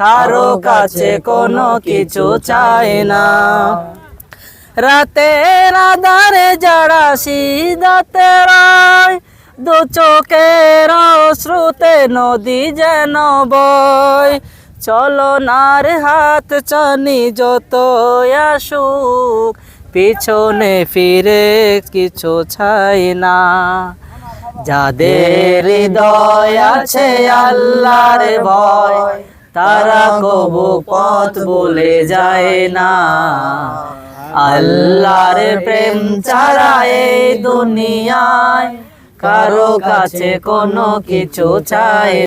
কারও কাছে কোনো কিছু চায় না। রাতের আধারে যারা সিদাতে রায় দু চোখের শ্রুতে নদী যেন বয়। চলো নার হাত চানি যত আসুক পিছনে ফিরে কিছু চাই না। যাদের হৃদয় আছে আল্লাহর ভয় তারা কবু পথ বলে যায় না। আল্লাহর প্রেম ছাড়া এই দুনিয়ায় কারও কাছে কোনো কিছু চায়